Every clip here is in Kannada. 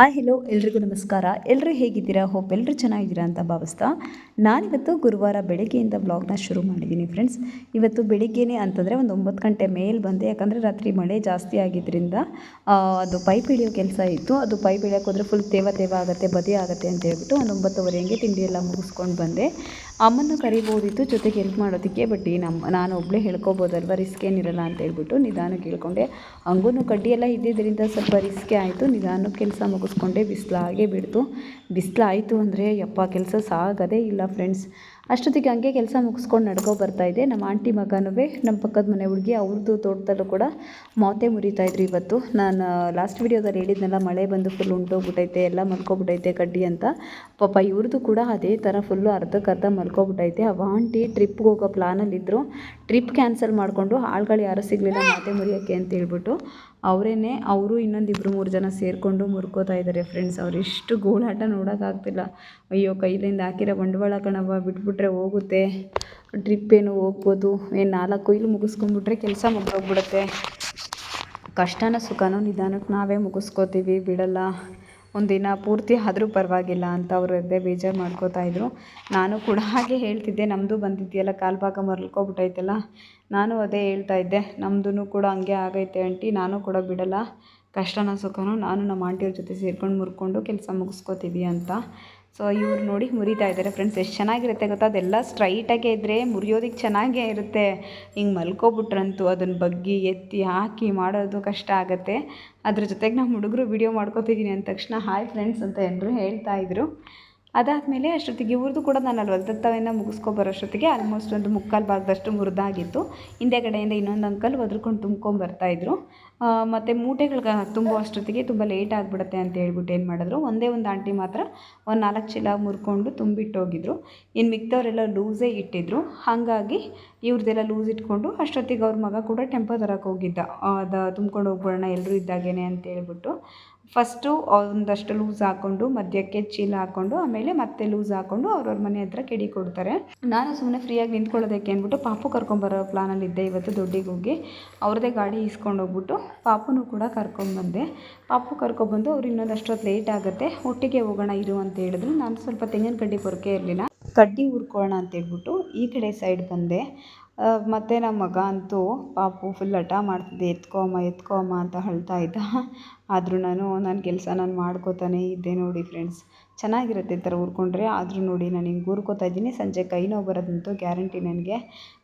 ಆ ಹೆಲೋ ಎಲ್ರಿಗೂ ನಮಸ್ಕಾರ. ಎಲ್ಲರೂ ಹೇಗಿದ್ದೀರಾ? ಹೋಪ್ ಎಲ್ಲರೂ ಚೆನ್ನಾಗಿದ್ದೀರಾ ಅಂತ ಭಾವಿಸ್ತಾ. ನಾನಿವತ್ತು ಗುರುವಾರ ಬೆಳಗ್ಗೆಯಿಂದ ಬ್ಲಾಗ್ನ ಶುರು ಮಾಡಿದ್ದೀನಿ ಫ್ರೆಂಡ್ಸ್ ಇವತ್ತು ಬೆಳಿಗ್ಗೆನೇ ಅಂತಂದರೆ ಒಂದು ಒಂಬತ್ತು ಗಂಟೆ ಮೇಲೆ ಬಂದೆ. ಯಾಕಂದರೆ ರಾತ್ರಿ ಮಳೆ ಜಾಸ್ತಿ ಆಗಿದ್ದರಿಂದ ಅದು ಪೈಪ್ ಹಿಡಿಯೋ ಕೆಲಸ ಇತ್ತು. ಅದು ಪೈಪ್ ಹಿಡಿಯೋಕೆ ಹೋದರೆ ಫುಲ್ ತೇವ ತೇವ ಆಗುತ್ತೆ, ಬದಿ ಆಗುತ್ತೆ ಅಂತ ಹೇಳ್ಬಿಟ್ಟು ಒಂದು ಒಂಬತ್ತುವರೆ ಹಂಗೆ ತಿಂಡಿ ಎಲ್ಲ ಮುಗಿಸ್ಕೊಂಡು ಬಂದೆ. ಅಮ್ಮನ್ನು ಕರಿಬೋದಿತ್ತು, ಜೊತೆಗೆ ಹೆಲ್ಪ್ ಮಾಡೋದಕ್ಕೆ ಬಟ್ ನಮ್ಮ ನಾನು ಒಬ್ಬಳೇ ಹೇಳ್ಕೊಬೋದಲ್ವ? ರಿಸ್ಕ್ ಏನಿರಲ್ಲ ಅಂತ ಹೇಳ್ಬಿಟ್ಟು ನಿಧಾನಕ್ಕೆ ಹೇಳ್ಕೊಂಡೆ. ಹಂಗೂ ಕಡ್ಡಿ ಎಲ್ಲ ಇದ್ದಿದ್ದರಿಂದ ಸ್ವಲ್ಪ ರಿಸ್ಕೇ ಆಯಿತು. ನಿಧಾನಕ್ಕೆ ಕೆಲಸ ಮುಗಿಸ್ಕೊಂಡೆ ಬಿಸಿಲಾಗೆ ಬಿಡ್ತು. ಬಿಸಿಲಾಯಿತು ಅಂದರೆ ಯಪ್ಪ ಕೆಲಸ ಸಾಗೋದೇ ಇಲ್ಲ ಫ್ರೆಂಡ್ಸ್ ಅಷ್ಟೊತ್ತಿಗೆ ಹಂಗೆ ಕೆಲಸ ಮುಗಿಸ್ಕೊಂಡು ನಡ್ಕೊ ಬರ್ತಾ ಇದೆ ನಮ್ಮ ಆಂಟಿ ಮಗನೂ ನಮ್ಮ ಪಕ್ಕದ ಮನೆ ಹುಡುಗಿ, ಅವ್ರದ್ದು ತೋಟದಲ್ಲೂ ಕೂಡ ಮಾತೆ ಮುರಿತಾ ಇದ್ರು ಇವತ್ತು. ನಾನು ಲಾಸ್ಟ್ ವೀಡಿಯೋದಲ್ಲಿ ಹೇಳಿದ್ನಲ್ಲ, ಮಳೆ ಬಂದು ಫುಲ್ ಉಂಟೋಗ್ಬಿಟ್ಟೈತೆ ಎಲ್ಲ ಮಲ್ಕೊಬಿಟ್ಟೈತೆ ಕಡ್ಡಿ ಅಂತ. ಪಾಪ ಇವ್ರದ್ದು ಕೂಡ ಅದೇ ಥರ ಫುಲ್ಲು ಅರ್ಧಕ್ಕರ್ಧ ಮಲ್ಕೊಬಿಟ್ಟೈತೆ ಅವ ಆಂಟಿ ಟ್ರಿಪ್ಗೆ ಹೋಗೋ ಪ್ಲಾನಲ್ಲಿದ್ದರು ಟ್ರಿಪ್ ಕ್ಯಾನ್ಸಲ್ ಮಾಡಿಕೊಂಡು ಆಳ್ಗಳು ಯಾರೂ ಸಿಗಲಿಲ್ಲ ಮಾತೆ ಮುರಿಯೋಕ್ಕೆ ಅಂತ ಹೇಳ್ಬಿಟ್ಟು ಅವರೇನೆ, ಅವರು ಇನ್ನೊಂದು ಇಬ್ಬರು ಮೂರು ಜನ ಸೇರಿಕೊಂಡು ಮುರ್ಕೋತಾ ಇದ್ದಾರೆ ಫ್ರೆಂಡ್ಸ್ ಅವ್ರು ಎಷ್ಟು ಗೋಳಾಟ ನೋಡೋಕ್ಕಾಗ್ತಿಲ್ಲ. ಅಯ್ಯೋ, ಕೈಲಿಂದ ಹಾಕಿರೋ ಬಂಡವಾಳ ಕಣವ ಬಿಟ್ಬಿಟ್ರೆ ಹೋಗುತ್ತೆ. ಟ್ರಿಪ್ ಏನು ಹೋಗ್ಬೋದು. ಏನು ನಾಲ್ಕು ಕೊಯ್ಲು ಮುಗಿಸ್ಕೊಂಡ್ಬಿಟ್ರೆ ಕೆಲಸ ಮುಗ್ದೋಗ್ಬಿಡುತ್ತೆ. ಕಷ್ಟನ ಸುಖನೂ ನಿಧಾನಕ್ಕೆ ನಾವೇ ಮುಗಿಸ್ಕೋತೀವಿ, ಬಿಡಲ್ಲ. ಒಂದಿನ ಪೂರ್ತಿ ಆದರೂ ಪರವಾಗಿಲ್ಲ ಅಂತ ಅವರು ಅದೇ ಬೇಜಾರು ಮಾಡ್ಕೋತಾ ಇದ್ರು. ನಾನು ಕೂಡ ಹಾಗೆ ಹೇಳ್ತಿದ್ದೆ ನಮ್ಮದು ಬಂದಿದೆಯಲ್ಲ, ಕಾಲು ಭಾಗ ಮಲ್ಕೊಬಿಟ್ಟೈತಲ್ಲ ನಾನು ಅದೇ ಹೇಳ್ತಾ ಇದ್ದೆ ನಮ್ಮದು ಕೂಡ ಹಂಗೆ ಆಗೈತೆ ಆಂಟಿ, ನಾನು ಕೂಡ ಬಿಡಲ್ಲ. ಕಷ್ಟನ ಸುಖನೂ ನಾನು ನಮ್ಮ ಆಂಟಿಯವ್ರ ಜೊತೆ ಸೇರ್ಕೊಂಡು ಮುರ್ಕೊಂಡು ಕೆಲಸ ಮುಗಿಸ್ಕೋತೀವಿ ಅಂತ. ಸೊ ಇವ್ರು ನೋಡಿ ಮುರಿತಾ ಇದ್ದಾರೆ ಫ್ರೆಂಡ್ಸ್ ಎಷ್ಟು ಚೆನ್ನಾಗಿರುತ್ತೆ ಗೊತ್ತಾ? ಅದೆಲ್ಲ ಸ್ಟ್ರೈಟಾಗೆ ಇದ್ದರೆ ಮುರಿಯೋದಕ್ಕೆ ಚೆನ್ನಾಗೇ ಇರುತ್ತೆ. ಹಿಂಗೆ ಮಲ್ಕೊಬಿಟ್ರಂತೂ ಅದನ್ನು ಬಗ್ಗಿ ಎತ್ತಿ ಹಾಕಿ ಮಾಡೋದು ಕಷ್ಟ ಆಗುತ್ತೆ. ಅದ್ರ ಜೊತೆಗೆ ನಮ್ಮ ಹುಡುಗರು ವಿಡಿಯೋ ಮಾಡ್ಕೋತಿದ್ದೀನಿ ಅಂದ ತಕ್ಷಣ ಹಾಯ್ ಫ್ರೆಂಡ್ಸ್ ಅಂತ ಎಲ್ಲರೂ ಹೇಳ್ತಾ ಇದ್ರು. ಅದಾದಮೇಲೆ ಅಷ್ಟೊತ್ತಿಗೆ ಇವ್ರದ್ದು ಕೂಡ ನಾನು ಅಲ್ಲಿ ಹೊಲ್ದತ್ತವೆಲ್ಲ ಮುಗಿಸ್ಕೊಬರೋಷ್ಟೊತ್ತಿಗೆ ಆಲ್ಮೋಸ್ಟ್ ಒಂದು ಮುಕ್ಕಾಲು ಭಾಗದಷ್ಟು ಮುರಿದಾಗಿತ್ತು. ಹಿಂದೆ ಕಡೆಯಿಂದ ಇನ್ನೊಂದು ಅಂಕಲ್ ಒದ್ರುಕೊಂಡು ತುಂಬ್ಕೊಂಬರ್ತಾಯಿದ್ರು ಮತ್ತು ಮೂಟೆಗಳ್ಗೆ ತುಂಬೋ ಅಷ್ಟೊತ್ತಿಗೆ ತುಂಬ ಲೇಟ್ ಆಗಿಬಿಡುತ್ತೆ ಅಂತ ಹೇಳ್ಬಿಟ್ಟು ಏನು ಮಾಡಿದ್ರು, ಒಂದೇ ಒಂದು ಆಂಟಿ ಮಾತ್ರ ಒಂದು ನಾಲ್ಕು ಚೀಲ ಮುರ್ಕೊಂಡು ತುಂಬಿಟ್ಟೋಗಿದ್ರು ಇನ್ನು ಮಿಕ್ದವರೆಲ್ಲ ಲೂಸೇ ಇಟ್ಟಿದ್ರು. ಹಾಗಾಗಿ ಇವ್ರದ್ದೆಲ್ಲ ಲೂಸ್ ಇಟ್ಕೊಂಡು ಅಷ್ಟೊತ್ತಿಗೆ ಅವ್ರ ಮಗ ಕೂಡ ಟೆಂಪೋ ತರಕ್ಕೆ ಹೋಗಿದ್ದ. ಅದು ತುಂಬ್ಕೊಂಡು ಹೋಗ್ಬಿಡೋಣ ಎಲ್ಲರೂ ಇದ್ದಾಗೇನೆ ಅಂತ ಹೇಳ್ಬಿಟ್ಟು. ಫಸ್ಟು ಒಂದಷ್ಟು ಲೂಸ್ ಹಾಕ್ಕೊಂಡು ಮಧ್ಯಕ್ಕೆ ಚೀಲ ಹಾಕ್ಕೊಂಡು ಆಮೇಲೆ ಮತ್ತೆ ಲೂಸ್ ಹಾಕ್ಕೊಂಡು ಅವ್ರವ್ರ ಮನೆ ಹತ್ರ ಕೆಡಿ ಕೊಡ್ತಾರೆ. ನಾನು ಸುಮ್ಮನೆ ಫ್ರೀಯಾಗಿ ನಿಂತ್ಕೊಳ್ಳೋದಕ್ಕೆ ಅಂದ್ಬಿಟ್ಟು ಪಾಪು ಕರ್ಕೊಂಬರೋ ಪ್ಲಾನಲ್ಲಿದ್ದೆ ಇವತ್ತು ದೊಡ್ಡಿಗೆ ಹೋಗಿ. ಅವ್ರದ್ದೇ ಗಾಡಿ ಇಸ್ಕೊಂಡು ಹೋಗ್ಬಿಟ್ಟು ಪಾಪುನೂ ಕೂಡ ಕರ್ಕೊಂಡ್ಬಂದೆ ಪಾಪು ಕರ್ಕೊಬಂದು ಅವ್ರು ಇನ್ನೊಂದಷ್ಟು ಹೊತ್ತು ಲೇಟ್ ಆಗುತ್ತೆ. ಒಟ್ಟಿಗೆ ಹೋಗೋಣ, ಇರು ಅಂತ ಹೇಳಿದ್ರು. ನಾನು ಸ್ವಲ್ಪ ತೆಂಗಿನ ಕಡ್ಡಿ ಪೊರಕೆ ಇರಲಿಲ್ಲ. ಕಡ್ಡಿ ಅಂತ ಹೇಳ್ಬಿಟ್ಟು ಈ ಕಡೆ ಸೈಡ್ ಬಂದೆ. ಮತ್ತು ನಮ್ಮ ಮಗ ಅಂತೂ ಪಾಪು ಫುಲ್ ಹಠ ಮಾಡ್ತಿದ್ದೆ. ಎತ್ಕೋ ಅಮ್ಮ ಎತ್ಕೋ ಅಮ್ಮ ಅಂತ ಅಳ್ತಾ ಇದ್ದ. ಆದರೂ ನಾನು ನನ್ನ ಕೆಲಸ ನಾನು ಮಾಡ್ಕೋತಾನೆ ಇದ್ದೆ ನೋಡಿ ಫ್ರೆಂಡ್ಸ್ ಚೆನ್ನಾಗಿರುತ್ತೆ ಈ ಥರ ಹುರ್ಕೊಂಡ್ರೆ. ಆದರೂ ನೋಡಿ ನಾನು ಹಿಂಗೆ ಹುರ್ಕೋತಾ ಇದ್ದೀನಿ. ಸಂಜೆ ಕೈ ನೋವು ಬರೋದಂತೂ ಗ್ಯಾರಂಟಿ ನನಗೆ.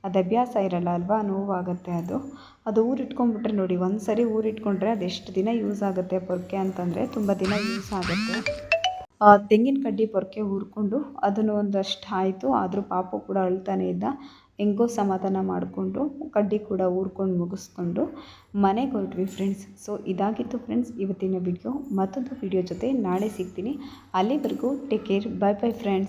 ಅದು ಅಭ್ಯಾಸ ಇರಲ್ಲ ಅಲ್ವಾ? ನೋವಾಗುತ್ತೆ ಅದು. ಅದು ಊರಿಟ್ಕೊಂಡ್ಬಿಟ್ರೆ ನೋಡಿ ಒಂದು ಸರಿ ಊರಿಟ್ಕೊಂಡ್ರೆ ಅದೆಷ್ಟು ದಿನ ಯೂಸ್ ಆಗುತ್ತೆ ಪೊರ್ಕೆ ಅಂತಂದರೆ ತುಂಬ ದಿನ ಯೂಸ್ ಆಗುತ್ತೆ. ತೆಂಗಿನ ಕಡ್ಡಿ ಪೊರಕೆ ಹುರ್ಕೊಂಡು ಅದನ್ನು ಒಂದಷ್ಟು ಆಯಿತು ಆದರೂ ಪಾಪು ಕೂಡ ಅಳ್ತಾನೆ ಇದ್ದ. ಹೆಂಗೋ ಸಮಾಧಾನ ಮಾಡಿಕೊಂಡು ಕಡ್ಡಿ ಕೂಡ ಊರ್ಕೊಂಡು ಮುಗಿಸ್ಕೊಂಡು ಮನೆಗೆ ಹೊರಟ್ವಿ ಫ್ರೆಂಡ್ಸ್ ಸೊ ಇದಾಗಿತ್ತು ಫ್ರೆಂಡ್ಸ್ ಇವತ್ತಿನ ವಿಡಿಯೋ ಮತ್ತೊಂದು ವಿಡಿಯೋ ಜೊತೆ ನಾಳೆ ಸಿಗ್ತೀನಿ. ಅಲ್ಲಿವರೆಗೂ take care bye bye friends